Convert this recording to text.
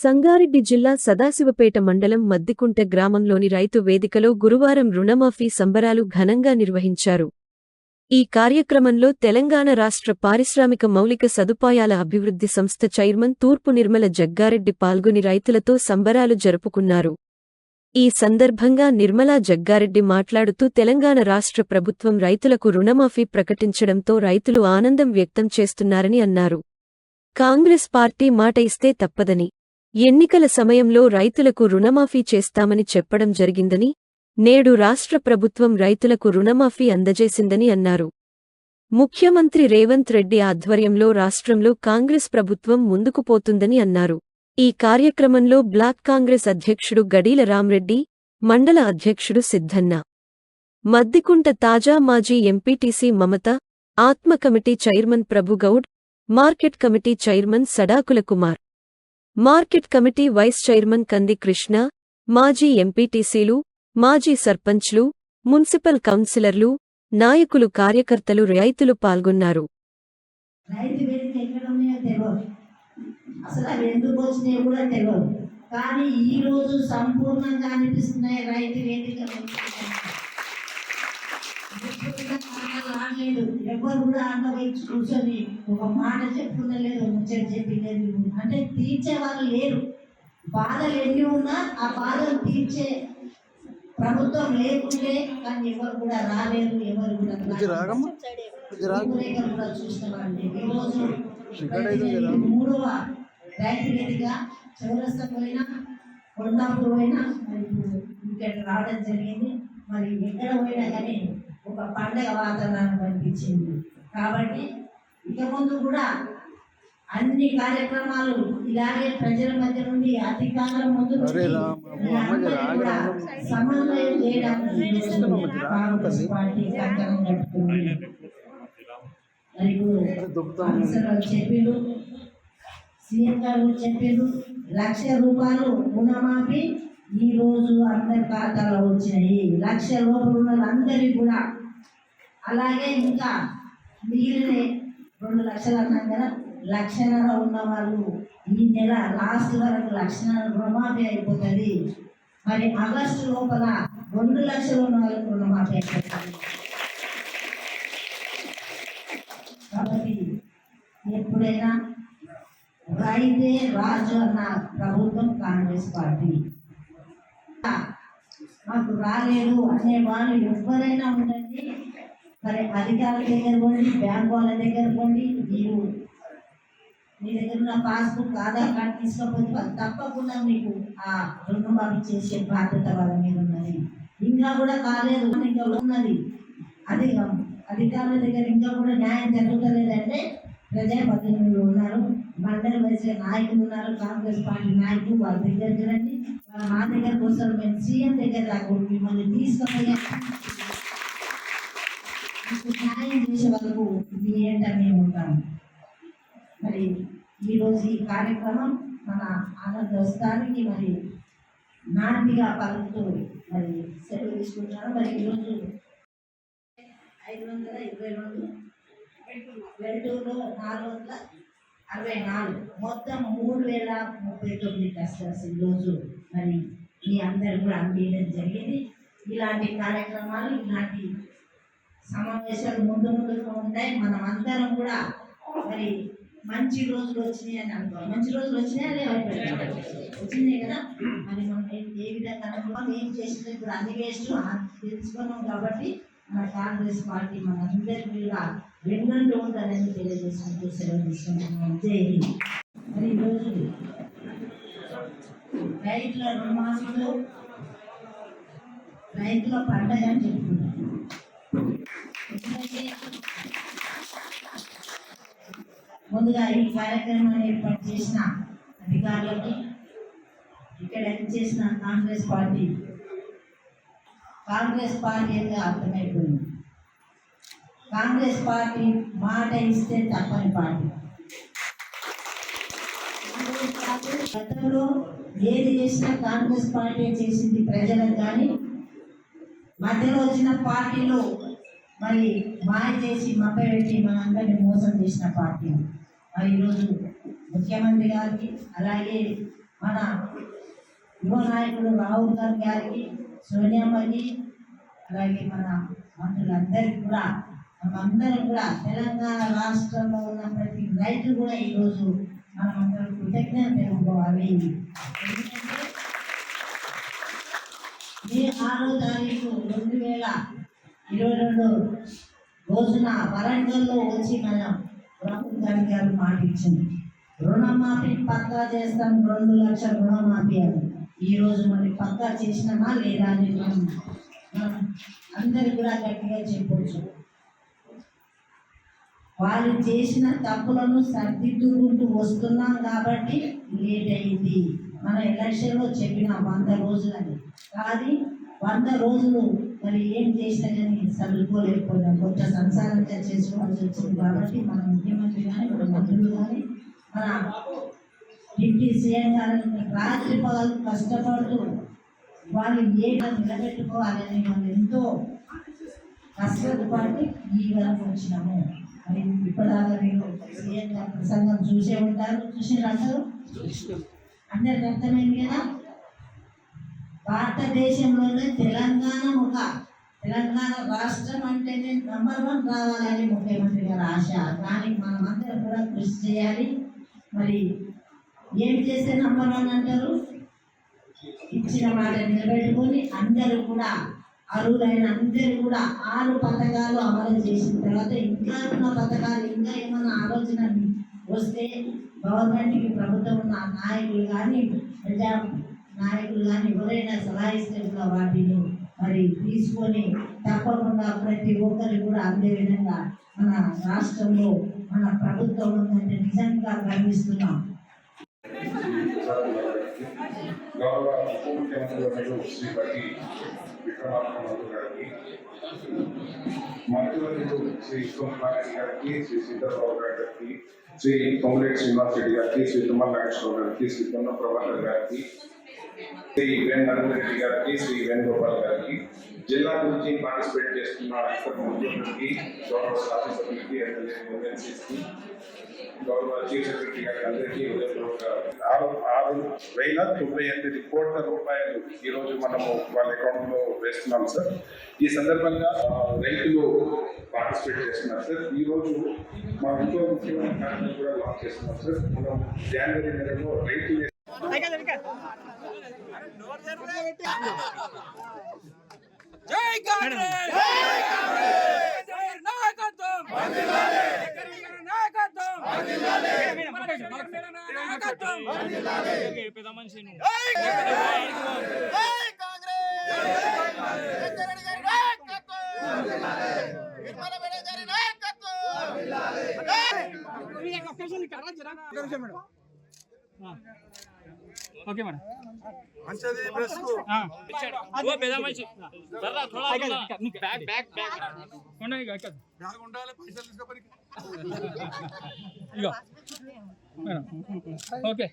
సంగారెడ్డి జిల్లా సదాశివపేట మండలం మద్దికుంట గ్రామంలోని రైతు వేదికలో గురువారం రుణమాఫీ సంబరాలు ఘనంగా నిర్వహించారు. ఈ కార్యక్రమంలో తెలంగాణ రాష్ట్ర పారిశ్రామిక మౌలిక సదుపాయాల అభివృద్ధి సంస్థ చైర్మన్ తూర్పు నిర్మల జగ్గారెడ్డి పాల్గొని రైతులతో సంబరాలు జరుపుకున్నారు. ఈ సందర్భంగా నిర్మలా జగ్గారెడ్డి మాట్లాడుతూ తెలంగాణ రాష్ట్ర ప్రభుత్వం రైతులకు రుణమాఫీ ప్రకటించడంతో రైతులు ఆనందం వ్యక్తం చేస్తున్నారని అన్నారు. కాంగ్రెస్ పార్టీ మాట ఇస్తే తప్పదని ఎన్నికల సమయంలో రైతులకు రుణమాఫీ చేస్తామని చెప్పడం జరిగిందని నేడు రాష్ట్ర ప్రభుత్వం రైతులకు రుణమాఫీ అందజేసిందని అన్నారు. ముఖ్యమంత్రి రేవంత్ రెడ్డి ఆధ్వర్యంలో రాష్ట్రంలో కాంగ్రెస్ ప్రభుత్వం ముందుకు పోతుందని అన్నారు. ఈ కార్యక్రమంలో బ్లాక్ కాంగ్రెస్ అధ్యక్షుడు గడీల రామ్రెడ్డి మండల అధ్యక్షుడు సిద్ధన్న. మద్దికుంట తాజా మాజీ ఎంపీటీసీ మమత ఆత్మ committee chairman Prabhu Goud market committee chairman Sadakula Kumar. Market committee vice chairman Kandi Krishna మాజీ ఎంపీటీసీలు మాజీ సర్పంచ్లు మున్సిపల్ కౌన్సిలర్లు నాయకులు కార్యకర్తలు రైతులు పాల్గొన్నారు. అసలు అవి ఎందుకు వచ్చినాయో కూడా తెలియదు కానీ ఈ రోజు సంపూర్ణంగా అనిపిస్తున్నాయి రైతు వేదిక. రాలేదు ఎవరు కూడా అందవచ్చు కూర్చొని ఒక మాట చెప్పుకునలేదు ముచ్చట చెప్పలేదు అంటే తీర్చే వాళ్ళు లేరు బాధలు ఎన్ని ఉన్నా ఆ బాధలు తీర్చే ప్రభుత్వం లేకుంటే కానీ ఎవరు కూడా రాలేరు ఎవరు కూడా రాలేరు. రూపురేఖలు కూడా చూసినామండి ఈరోజు మూడవ రైతు వేదిక చౌరస్తా పోయినా కొండాపూర్ పోయినా మరి ఇక్కడ రావడం జరిగింది మరి ఎక్కడ పోయినా కానీ ఒక పండగ వాతావరణం కనిపించింది కాబట్టి ఇక ముందు కూడా అన్ని కార్యక్రమాలు ఇలాగే ప్రజల మధ్య నుండి అధికారం ముందు సమన్వయం చేయడానికి పార్టీ చెప్పిండు సీఎం గారు చెప్పిండు లక్ష రూపాయలు రుణమాఫీ ఈ రోజు అందరి ఖాతాలో వచ్చినాయి లక్ష లోపల ఉన్న వాళ్ళందరికీ కూడా. అలాగే ఇంకా మిగిలిన రెండు లక్షలు అన్నాం కదా లక్షన్నర ఉన్న వాళ్ళు ఈ నెల లాస్ట్ వరకు లక్షన్నర రుణమాఫీ అయిపోతుంది. మరి ఆగస్టు లోపల రెండు లక్షలు ఉన్న వాళ్ళకి రుణమాఫీ అయిపోతుంది. కాబట్టి ఎప్పుడైనా రైతే రాజు అన్న ప్రభుత్వం కాంగ్రెస్ పార్టీ. మాకు రాలేదు అనే వాళ్ళు ఎవరైనా ఉండండి. మరి అధికారుల దగ్గర పోండి బ్యాంక్ వాళ్ళ దగ్గర పోండి. మీరు మీ దగ్గర ఉన్న పాస్బుక్ ఆధార్ కార్డు తీసుకోకపోతే వాళ్ళు తప్పకుండా మీకు ఆ రుణమాఫీ చేసే బాధ్యత వాళ్ళ మీద ఉన్నది. ఇంకా కూడా కాలేదు ఇంకా ఉన్నది. అది అధికారుల దగ్గర ఇంకా కూడా న్యాయం జరుగుతలేదంటే ప్రజాప్రతినిధులు ఉన్నారు. మండలి వైద్య నాయకులు ఉన్నారు. కాంగ్రెస్ పార్టీ నాయకులు వాళ్ళ దగ్గర రండి. మా దగ్గరకు వస్తారు మేము సీఎం దగ్గర రాకూడదు మిమ్మల్ని తీసుకుపోయి న్యాయం చేసే వరకు మీ ఏంట మేము ఉంటాము. మరి ఈరోజు ఈ కార్యక్రమం మన ఆనంద వస్తానికి మరి నాటిగా పలుకుతూ మరి సెలవు తీసుకుంటాను. మరి ఈరోజు ఐదు వందల ఇరవై రెండు వెల్టూరులో నాలుగు వందల అరవై నాలుగు. మొత్తం మూడు వేల ముప్పై తొమ్మిది కస్టమర్స్ ఈరోజు మరి మీ అందరూ కూడా అందించడం జరిగింది. ఇలాంటి కార్యక్రమాలు ఇలాంటి సమావేశాలు ముందు ముందుగా ఉంటాయి. మనం అందరం కూడా మరి మంచి రోజులు వచ్చినాయి అని అనుకోవాలి మంచి రోజులు వచ్చినాయా లేవా వచ్చినాయి కదా. మరి మనం ఏ- విధంగా అనుకోవాలి ఏం చేసినా ఇప్పుడు అన్ని వేస్ట్ తెలుసుకున్నాం కాబట్టి మన కాంగ్రెస్ పార్టీ మన అందరికీ కూడా వెన్నంటూ ఉంటుందని తెలియజేసుకుంటూ సెలవు తీసుకుంటున్నాం. జై హింద్ మరి ఈరోజు రైతుల రుణమాఫీలో రైతుల పండగ అని చెప్పుకున్నాం ముందుగా ఈ కార్యక్రమాన్ని ఏర్పాటు చేసిన అధికారులకి ఇక్కడ చేసిన కాంగ్రెస్ పార్టీ కాంగ్రెస్ పార్టీ అనేది అర్థమైపోయింది. కాంగ్రెస్ పార్టీ మాట ఇస్తే తప్పని పార్టీ. గతంలో ఏది చేసినా కాంగ్రెస్ పార్టీ చేసింది ప్రజలకు కానీ మధ్యలో వచ్చిన పార్టీలో మరి మాయ చేసి మభ్యపెట్టి మనందరినీ మోసం చేసిన పార్టీ. మరి ఈరోజు ముఖ్యమంత్రి గారికి అలాగే మన యువ నాయకుడు రాహుల్ గాంధీ గారికి సోనియామణి అలాగే మన మంత్రులందరికీ కూడా మనమందరం కూడా తెలంగాణ రాష్ట్రంలో ఉన్న ప్రతి రైతు కూడా ఈరోజు మనమందరం కృతజ్ఞత తెలుపుకోవాలి ఎందుకంటే మే ఆరో తారీఖు రెండు వేల ఇరవై రెండు రోజున వరంగల్లో వచ్చి మనం రాహుల్ గాంధీ గారు మాట ఇచ్చింది రుణమాఫీ పక్కా చేస్తాం రెండు లక్షల రుణమాఫీ అని. ఈరోజు మరి పక్కా చేసినామా లేదా అని మనం మనం కూడా గట్టిగా చెప్పవచ్చు వాళ్ళు చేసిన తప్పులను సరిదిద్దుకుంటూ వస్తున్నాం కాబట్టి లేట్ అయింది. మన ఎలక్షన్లో చెప్పిన వంద రోజులని. కానీ వంద రోజులు మరి ఏం చేసినా కానీ సర్దుకోలేకపోయినాం కొంత సంసారంగా చేసుకోవాల్సి వచ్చింది కాబట్టి మన ముఖ్యమంత్రి కానీ మన మంత్రులు కానీ మన డిప్యూటీ సీఎం గారు రాత్రి పగలు కష్టపడుతూ వాళ్ళు ఏట నిలబెట్టుకోవాలని మనం ఎంతో కష్టపడి ఈ వరకు వచ్చినాము. మరి ఇప్పటిదాకా మీరు సీఎం గారి ప్రసంగం చూసే ఉంటారు చూసినారు అందరూ? అందరికి అర్థమైంది కదా? భారతదేశంలోనే తెలంగాణ ఒక తెలంగాణ రాష్ట్రం అంటేనే నంబర్ వన్ రావాలని ముఖ్యమంత్రి గారి ఆశ. దానికి మనం అందరం కూడా కృషి చేయాలి. మరి ఏం చేస్తే నంబర్ వన్ అంటారు? ఇచ్చిన మాట నిలబెట్టుకొని అందరూ కూడా అరువులైన అందరూ కూడా ఆరు పథకాలు ఆలోచన చేసిన తర్వాత ఇంకా ఉన్న పథకాలు ఇంకా ఏమైనా ఆలోచన వస్తే గవర్నమెంట్కి ప్రభుత్వం ఉన్న నాయకులు కానీ ప్రజా నాయకులు కానీ ఎవరైనా సలహా ఇస్తే వాటిని మరి తీసుకొని తప్పకుండా ప్రతి ఒక్కరు కూడా అందే విధంగా మన రాష్ట్రంలో మన ప్రభుత్వం ఉందంటే నిజంగా గర్విస్తున్నాం గౌరవ ఉప ముఖ్యమంత్రి వర్యులు శ్రీ బట్టి విక్రమార్క గారికి మంత్రులు శ్రీ సోమనారాయణ గారికి శ్రీ సీతారావు గారికి శ్రీ కోమరెడ్డి శ్రీనివాస్ రెడ్డి గారికి శ్రీ తుమ్మల నాగేశ్వరరావు గారికి శ్రీ పొన్న ప్రభాకర్ గారికి శ్రీ వేణు నరేంద్ర రెడ్డి గారికి శ్రీ వేణుగోపాల్ గారికి జిల్లా నుంచి పార్టిసిపేట్ చేస్తున్న ఇతర ముఖ్యులకి గౌరవ శాసనసభ్యులకి ఎమ్మెల్యే ఎమ్మెల్సీకి గౌరవ చీఫ్ సెక్రటరీ గారికి అందరికీ ఉదయపూర్వక ఆరు ఆరు వేల తొంభై ఎనిమిది కోట్ల రూపాయలు ఈ రోజు మనము వాళ్ళ అకౌంట్లో వేస్తున్నాం సార్ ఈ సందర్భంగా రైతులు పార్టిసిపేట్ చేస్తున్నారు సార్ ఈ రోజు మా ఇంకో ముఖ్యమైన కార్యక్రమం కూడా లాంచ్ చేస్తున్నాం సార్ మనం జనవరి నెలలో రైతులు జై కాంగ్రెస్! జై కాంగ్రెస్ జై నాయకత్వం వందనాలే నాయకత్వం వందనాలే నాయకత్వం వందనాలే పెద్ద మనిషి ఓకే మేడం. మంచిది ప్రెస్కు ఓ పెద్ద మనిషి. సర్రా థోడా బ్యాక్ బ్యాక్ బ్యాక్ ఉండాలి పైసలు తీసుకోపరికి ఇగో ఓకే